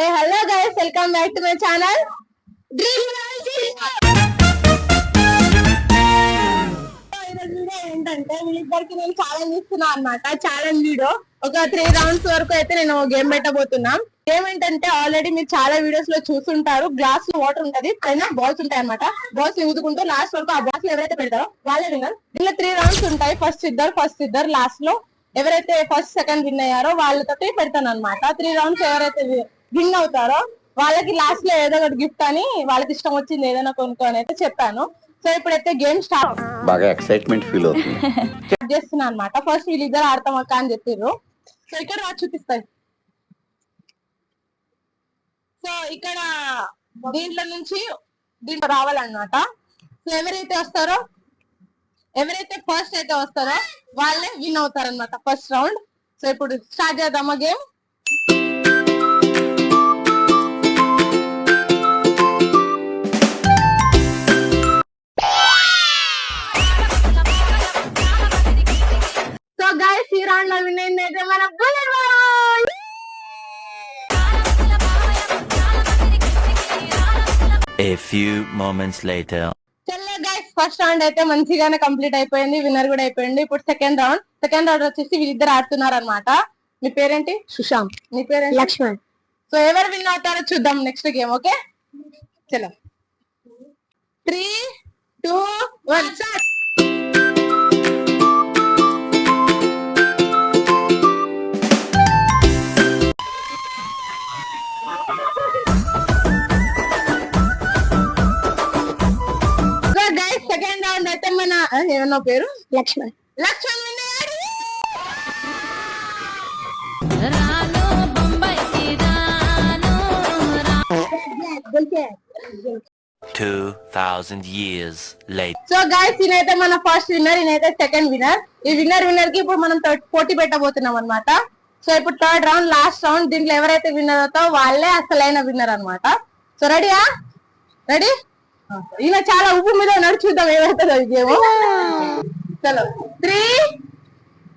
Hey hello guys welcome back to my channel dream ఏంటంటే వీళ్ళిద్దరికి నేను ఛాలెంజ్ ఇస్తున్నా అనమాట ఛాలెంజ్ వీడియో ఒక త్రీ రౌండ్స్ వరకు అయితే నేను గేమ్ పెట్టబోతున్నా. గేమ్ ఏంటంటే ఆల్రెడీ మీరు చాలా వీడియోస్లో చూస్తుంటారు గ్లాస్లో వాటర్ ఉంటది పైన బాల్స్ ఉంటాయి అనమాట బాల్స్ ఊదుకుంటూ లాస్ట్ వరకు ఆ బాల్స్ ఎవరైతే పెడతారో వాళ్ళే విన్నర్ దీనిలో త్రీ రౌండ్స్ ఉంటాయి. ఫస్ట్ ఇద్దరు ఫస్ట్ ఇద్దరు లాస్ట్లో ఎవరైతే ఫస్ట్ సెకండ్ విన్ అయ్యారో వాళ్ళతోటి పెడతాను అనమాట త్రీ రౌండ్స్ ఎవరైతే విన్ అవుతారో వాళ్ళకి లాస్ట్లో ఏదో ఒకటి గిఫ్ట్ అని వాళ్ళకి ఇష్టం వచ్చింది ఏదైనా కొనుక్కొని అయితే చెప్పాను. సో ఇప్పుడైతే గేమ్ స్టార్ట్ బాగా ఎక్సైట్మెంట్ ఫీల్ అవుతుంది. స్టార్ట్ చేస్తున్నా అనమాట ఫస్ట్ వీళ్ళిద్దరు ఆడతాం అక్క అని చెప్పారు సో ఇక్కడ రా చూపిస్తాయి సో ఇక్కడ దీంట్లో నుంచి దీంట్లో రావాలన్నమాట. సో ఎవరైతే వస్తారో ఎవరైతే ఫస్ట్ అయితే వస్తారో వాళ్ళే విన్ అవుతారన్నమాట ఫస్ట్ రౌండ్ సో ఇప్పుడు స్టార్ట్ చేద్దామా గేమ్ గైస్ ఈ రౌండ్లో విన్ అయింది అయితే మన bullet boy! A few moments later. చల్లే గైస్ ఫస్ట్ రౌండ్ అయితే మంచిగానే కంప్లీట్ అయిపోయింది విన్నర్ కూడా అయిపోయింది. ఇప్పుడు సెకండ్ రౌండ్ సెకండ్ రౌండ్ వచ్చేసి వీళ్ళిద్దరు ఆడుతున్నారు అనమాట మీ పేరేంటి? సుశాంత్. మీ పేరేంటి? లక్ష్మణ్. సో ఎవరు విన్ అవుతారో చూద్దాం నెక్స్ట్ గేమ్ ఓకే చలో. త్రీ టూ వన్ స్టార్ట్ ఏమన్నా పేరు? లక్ష్మణ్. లక్ష్మణ్. సో గైస్ ఈయనైతే మన ఫస్ట్ విన్నర్ ఈయనైతే సెకండ్ విన్నర్ ఈ విన్నర్ విన్నర్కి ఇప్పుడు మనం థర్డ్ పోటీ పెట్టబోతున్నాం అన్నమాట. సో ఇప్పుడు థర్డ్ రౌండ్ లాస్ట్ రౌండ్ దీంట్లో ఎవరైతే విన్నర్ అవుతారో వాళ్ళే అసలైన విన్నర్ అన్నమాట. సో రెడీయా రెడీ ఈయన చాలా ఉప్పు మీద ఉన్నాడు చూద్దాం ఏమవుతుందో ఈ గేమ్. చలో. త్రీ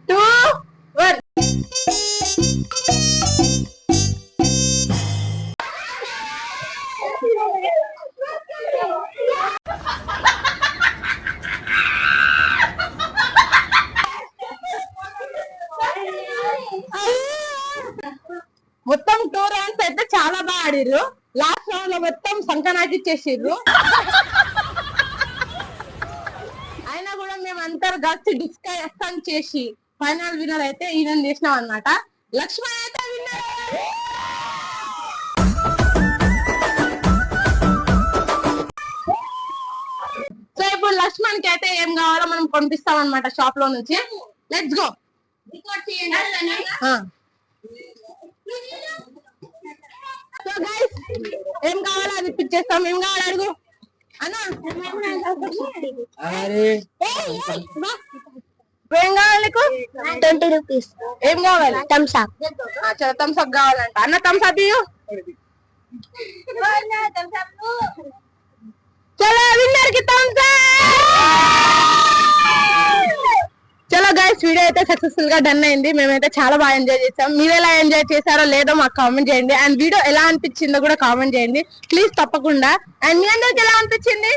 టూ వన్ మొత్తం టూ రౌండ్స్ అయితే చాలా బాగా ఆడిర్రు. లాస్ట్ రౌండ్లో మొత్తం సంకనాకి ఇచ్చేసిర్రు అయినా కూడా మేము అందరు కలిసి డిస్కషన్ చేసి ఫైనల్ విన్నర్ అయితే ఈయన చేసినాం అన్నమాట. లక్ష్మణ్ అయితే విన్నర్ సో ఇప్పుడు లక్ష్మణ్కి అయితే ఏం కావాలో మనం పంపిస్తాం అనమాట షాప్లో నుంచి. లెట్స్ గో సో గైస్ ఏం కావాలో అది ఇప్పించేస్తాం ఏం కావాలి అడుగు. అన్నా ఏం కావాలి నీకు? Twenty rupees. ఏం కావాలి? Thums Up. ఆ, చలో థమ్స్ అప్ కావాలంట. అన్న థమ్స్ అప్ ఇయ్యు. చలో విన్నర్కి థమ్స్ గైస్ వీడియో అయితే సక్సెస్ఫుల్గా డన్ అయింది. మేమైతే చాలా బాగా ఎంజాయ్ చేసాం. మీరు ఎలా ఎంజాయ్ చేశారో లేదో మాకు కామెంట్ చేయండి. అండ్ వీడియో ఎలా అనిపించిందో కూడా కామెంట్ చేయండి. ప్లీజ్ తప్పకుండా. అండ్ మీ అందరికి ఎలా అనిపించింది?